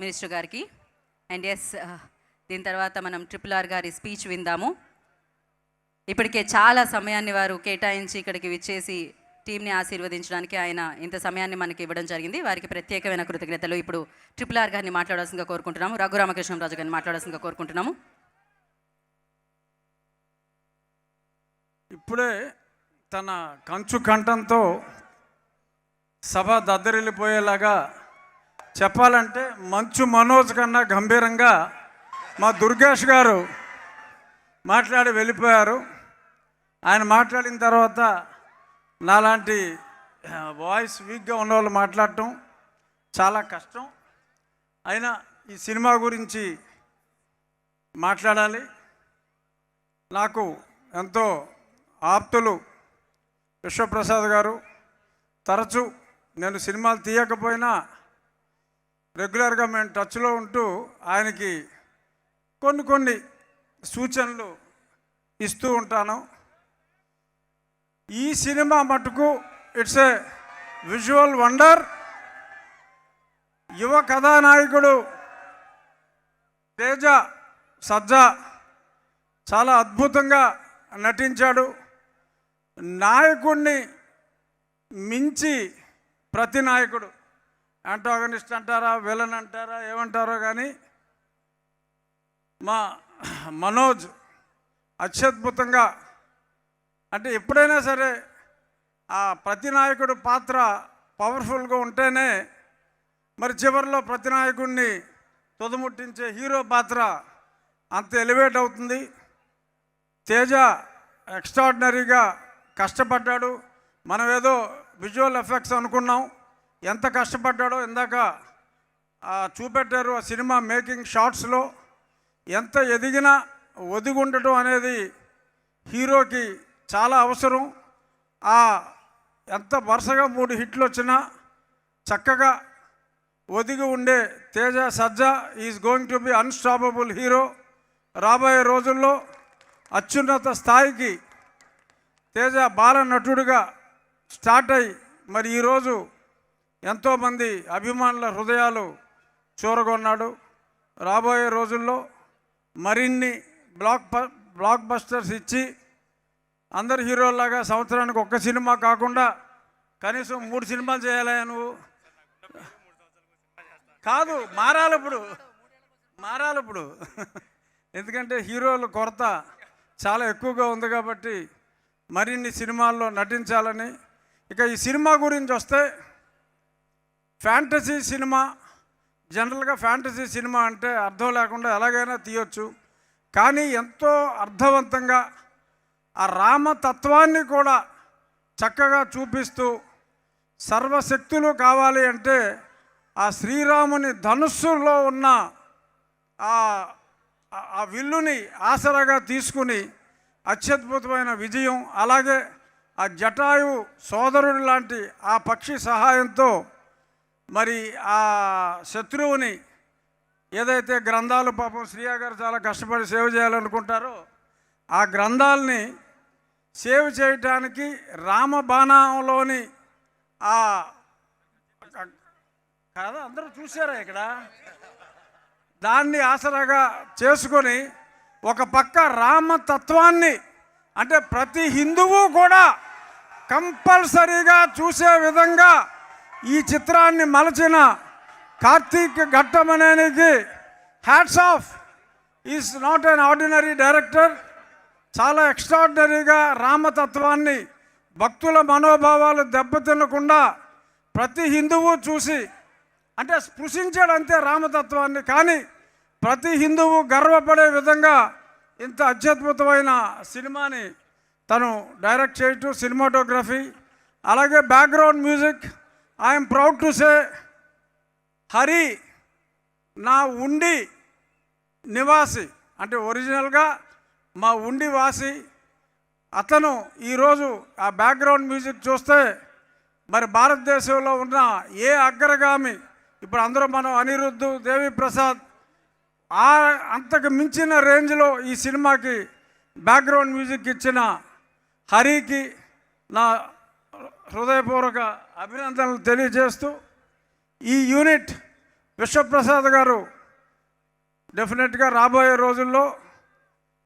Minister గారికి. And yes uh, దీని తర్వాత మనం ట్రిపుల్ ఆర్ గారి స్పీచ్ విందాము. ఇప్పటికే చాలా సమయాన్ని వారు కేటాయించి ఇక్కడికి విచ్చేసి టీంని ఆశీర్వదించడానికి ఆయన ఇంత సమయాన్ని మనకి ఇవ్వడం జరిగింది. వారికి ప్రత్యేకమైన కృతజ్ఞతలు. ఇప్పుడు ట్రిపుల్ ఆర్ గారిని మాట్లాడాల్సిందిగా కోరుకుంటున్నాము. రఘురామకృష్ణరాజు గారిని మాట్లాడాల్సిందిగా కోరుకుంటున్నాము. ఇప్పుడే తన కంచు కంఠంతో సభ దద్దరిల్లిపోయేలాగా చెప్పాలంటే మంచు మనోజ్ కన్నా గంభీరంగా మా దుర్గేష్ గారు మాట్లాడి వెళ్ళిపోయారు. ఆయన మాట్లాడిన తర్వాత నాలాంటి వాయిస్ వీక్గా ఉన్న వాళ్ళు మాట్లాడటం చాలా కష్టం. అయినా ఈ సినిమా గురించి మాట్లాడాలి. నాకు ఎంతో ఆప్తులు విశ్వప్రసాద్ గారు. తరచు నేను సినిమాలు తీయకపోయినా రెగ్యులర్గా మేము టచ్లో ఉంటూ ఆయనకి కొన్ని కొన్ని సూచనలు ఇస్తూ ఉంటాను. ఈ సినిమా మటుకు ఇట్స్ ఏ విజువల్ వండర్. యువ కథానాయకుడు తేజ సజ్జా చాలా అద్భుతంగా నటించాడు. నాయకుడిని మించి ప్రతి నాయకుడు యాంటాగనిస్ట్ అంటారా విలన్ అంటారా ఏమంటారో కానీ మా మనోజ్ అత్యద్భుతంగా అంటే ఎప్పుడైనా సరే ఆ ప్రతి నాయకుడు పాత్ర పవర్ఫుల్గా ఉంటేనే మరి చివరిలో ప్రతి నాయకుడిని తుదముట్టించే హీరో పాత్ర అంత ఎలివేట్ అవుతుంది. తేజ ఎక్స్ట్రాడినరీగా కష్టపడ్డాడు. మనం ఏదో విజువల్ ఎఫెక్ట్స్ అనుకున్నాం. ఎంత కష్టపడ్డాడో ఇందాక చూపెట్టారు ఆ సినిమా మేకింగ్ షార్ట్స్లో ఎంత ఎదిగినా ఒదిగుండటం అనేది హీరోకి చాలా అవసరం. ఆ ఎంత వరుసగా మూడు హిట్లు వచ్చినా చక్కగా ఒదిగి ఉండే Teja Sajja is going to be unstoppable hero. రాబోయే రోజుల్లో అత్యున్నత స్థాయికి తేజ బాల నటుడిగా స్టార్ట్ అయ్యి మరి ఈరోజు ఎంతోమంది అభిమానుల హృదయాలు చూరగొన్నాడు. రాబోయే రోజుల్లో మరిన్ని బ్లాక్ బ్లాక్ బస్టర్స్ ఇచ్చి అందరు హీరోలాగా సంవత్సరానికి ఒక్క సినిమా కాకుండా కనీసం మూడు సినిమాలు చేయాలి నువ్వు? కాదు మారాలి ఇప్పుడు. మారాలి ఇప్పుడు. ఎందుకంటే హీరోల కొరత చాలా ఎక్కువగా ఉంది కాబట్టి మరిన్ని సినిమాల్లో నటించాలని. ఇక ఈ సినిమా గురించి వస్తే ఫ్యాంటసీ సినిమా జనరల్గా ఫ్యాంటసీ సినిమా అంటే అర్థం లేకుండా ఎలాగైనా తీయొచ్చు. కానీ ఎంతో అర్థవంతంగా ఆ రామతత్వాన్ని కూడా చక్కగా చూపిస్తూ సర్వశక్తులు కావాలి అంటే ఆ శ్రీరాముని ధనుస్సులో ఉన్న ఆ ఆ విల్లుని ఆసరాగా తీసుకుని అత్యద్భుతమైన విజయం అలాగే ఆ జటాయు సోదరుడు లాంటి ఆ పక్షి సహాయంతో మరి ఆ శత్రువుని ఏదైతే గ్రంథాలు పాపం శ్రీయా గారు చాలా కష్టపడి సేవ చేయాలనుకుంటారో ఆ గ్రంథాలని సేవ్ చేయటానికి రామబాణంలోని ఆ కాదా? అందరూ చూసారా ఇక్కడ? దాన్ని ఆసరాగా చేసుకొని ఒక పక్క రామతత్వాన్ని అంటే ప్రతి హిందువు కూడా కంపల్సరీగా చూసే విధంగా ఈ చిత్రాన్ని మలచిన కార్తీక్ అనేది hats off is not an ordinary director చాలా ఎక్స్ట్రాడినరీగా రామతత్వాన్ని భక్తుల మనోభావాలు దెబ్బతినకుండా ప్రతి హిందువు చూసి అంటే స్పృశించాడంతే రామతత్వాన్ని. కానీ ప్రతి హిందువు గర్వపడే విధంగా ఇంత అత్యద్భుతమైన సినిమాని తను డైరెక్ట్ చేయటం సినిమాటోగ్రఫీ అలాగే background music I'm proud to say Hari నా ఉండి నివాసి అంటే ఒరిజినల్గా మా ఉండి వాసి అతను ఈరోజు ఆ బ్యాక్గ్రౌండ్ మ్యూజిక్ చూస్తే మరి భారతదేశంలో ఉన్న ఏ అగ్రగామి ఇప్పుడు అందరూ మనం అనిరుద్ధు దేవి ప్రసాద్ ఆ అంతకు మించిన రేంజ్లో ఈ సినిమాకి బ్యాక్గ్రౌండ్ మ్యూజిక్ ఇచ్చిన హరికి నా హృదయపూర్వక అభినందనలు తెలియజేస్తూ ఈ యూనిట్ విశ్వప్రసాద్ గారు డెఫినెట్గా రాబోయే రోజుల్లో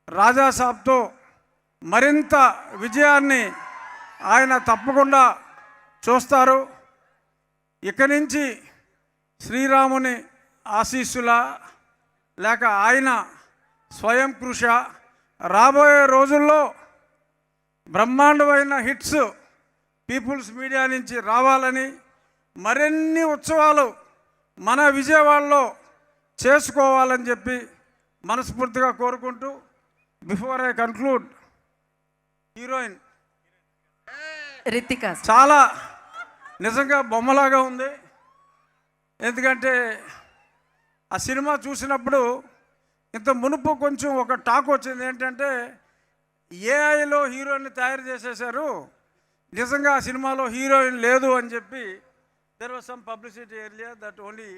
రాజాసాబ్తో మరింత విజయాన్ని ఆయన తప్పకుండా చూస్తారు. ఇక నుంచి శ్రీరాముని ఆశీస్సుల లేక ఆయన స్వయం కృష రాబోయే రోజుల్లో బ్రహ్మాండమైన హిట్స్ పీపుల్స్ మీడియా నుంచి రావాలని మరిన్ని ఉత్సవాలు మన విజయవాడలో చేసుకోవాలని చెప్పి మనస్ఫూర్తిగా కోరుకుంటూ before I conclude heroine. Ritika చాలా నిజంగా బొమ్మలాగా ఉంది. ఎందుకంటే ఆ సినిమా చూసినప్పుడు ఇంత మునుపు కొంచెం ఒక టాక్ వచ్చింది. ఏంటంటే ఏఐలో హీరోయిన్ తయారు చేసేశారు నిజంగా ఆ సినిమాలో హీరోయిన్ లేదు అని చెప్పి there was some publicity area that only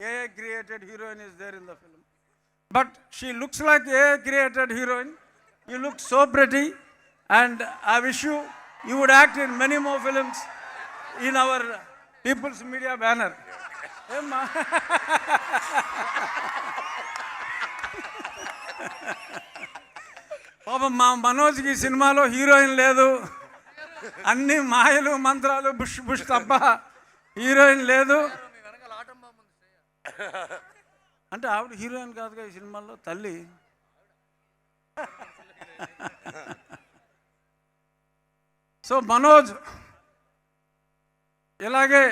AI created heroine is there in the film but she looks like a created heroine you look so pretty and I wish you you would act in many more films in our people's media banner ఏమ్మా పాపం మా మనోజ్కి ఈ సినిమాలో heroine లేదు. అన్ని మాయలు మంత్రాలు bush bush తప్ప హీరోయిన్ లేదు. అంటే ఆవిడ హీరోయిన్ కాదుగా ఈ సినిమాలో తల్లి. సో మనోజ్ ఇలాగే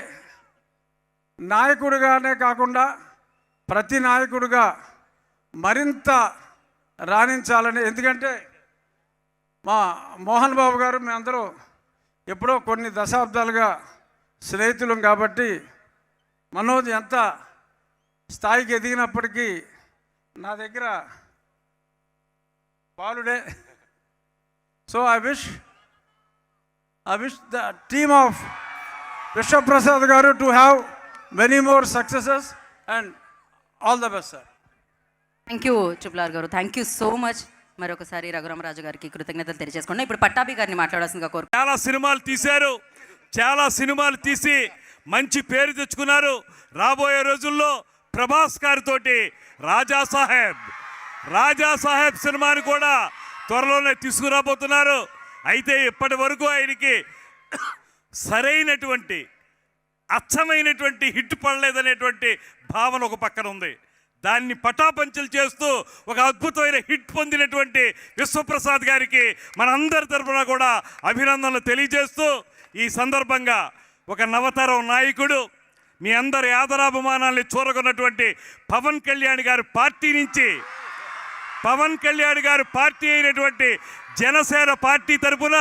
నాయకుడిగానే కాకుండా ప్రతి నాయకుడిగా మరింత రాణించాలని ఎందుకంటే మా మోహన్ బాబు గారు మేమందరూ ఎప్పుడో కొన్ని దశాబ్దాలుగా స్నేహితులం కాబట్టి మనోజ్ ఎంత స్థాయికి ఎదిగినప్పటికీ నా దగ్గర బాలుడే. So I wish I wish the team of Vishwaprasad garu to have many more successes and all the best sir thank you triple R garu. Thank you so much మరొకసారి రఘురామరాజు గారికి కృతజ్ఞతలు తెలియజేసుకున్నాం ఇప్పుడు పట్టాభి గారిని మాట్లాడాల్సిందిగా కోరు చాలా సినిమాలు తీశారు. చాలా సినిమాలు తీసి మంచి పేరు తెచ్చుకున్నారు. రాబోయే రోజుల్లో ప్రభాస్ గారితోటి రాజా సాహెబ్. రాజా సాహెబ్ సినిమాని కూడా త్వరలోనే తీసుకురాబోతున్నారు. అయితే ఇప్పటి వరకు ఆయనకి సరైనటువంటి అచ్చమైనటువంటి హిట్ పడలేదనేటువంటి భావన ఒక పక్కన ఉంది. దాన్ని పటాపంచలు చేస్తూ ఒక అద్భుతమైన హిట్ పొందినటువంటి విశ్వప్రసాద్ గారికి మనందరి తరఫున కూడా అభినందనలు తెలియజేస్తూ ఈ సందర్భంగా ఒక నవతరం నాయకుడు మీ అందరి ఆదరాభిమానాన్ని చూరగొన్నటువంటి పవన్ కళ్యాణ్ గారి పార్టీ నుంచి పవన్ కళ్యాణ్ గారు పార్టీ అయినటువంటి జనసేన పార్టీ తరపున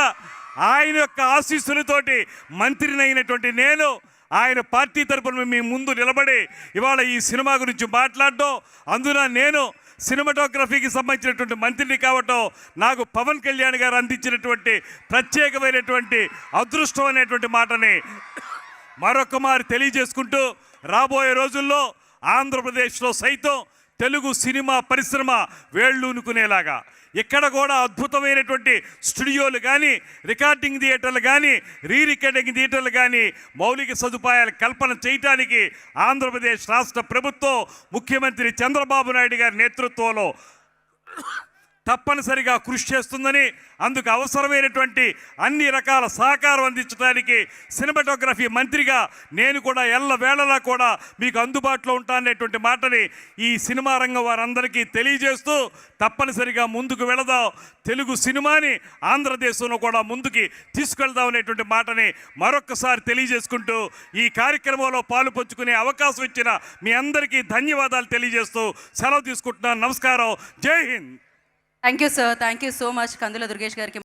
ఆయన యొక్క ఆశీస్సులతోటి మంత్రిని అయినటువంటి నేను ఆయన పార్టీ తరపున మీ ముందు నిలబడి ఇవాళ ఈ సినిమా గురించి మాట్లాడడం. అందున నేను సినిమాటోగ్రఫీకి సంబంధించినటువంటి మంత్రిని కావటం నాకు పవన్ కళ్యాణ్ గారు అందించినటువంటి ప్రత్యేకమైనటువంటి అదృష్టం అనేటువంటి మాటని మరొక మారి తెలియజేసుకుంటూ రాబోయే రోజుల్లో ఆంధ్రప్రదేశ్లో సైతం తెలుగు సినిమా పరిశ్రమ వేళ్ళూనుకునేలాగా. ఇక్కడ కూడా అద్భుతమైనటువంటి స్టూడియోలు కానీ రికార్డింగ్ థియేటర్లు కానీ రీ రికార్డింగ్ థియేటర్లు కానీ మౌలిక సదుపాయాలు కల్పన చేయటానికి ఆంధ్రప్రదేశ్ రాష్ట్ర ప్రభుత్వం ముఖ్యమంత్రి చంద్రబాబు నాయుడు గారి నేతృత్వంలో తప్పనిసరిగా కృషి చేస్తుందని అందుకు అవసరమైనటువంటి అన్ని రకాల సహకారం అందించడానికి సినిమాటోగ్రఫీ మంత్రిగా నేను కూడా ఎల్ల వేళలా కూడా మీకు అందుబాటులో ఉంటాననేటువంటి మాటని ఈ సినిమా రంగం వారందరికీ తెలియజేస్తూ తప్పనిసరిగా ముందుకు వెళదాం. తెలుగు సినిమాని ఆంధ్రదేశంలో కూడా ముందుకి తీసుకెళ్దాం అనేటువంటి మాటని మరొక్కసారి తెలియజేసుకుంటూ ఈ కార్యక్రమంలో పాలు పంచుకునే అవకాశం ఇచ్చిన మీ అందరికీ ధన్యవాదాలు తెలియజేస్తూ సెలవు తీసుకుంటున్నాను. నమస్కారం. Jai Hind. Thank you sir thank you so much Kandula Durgesh గారికి.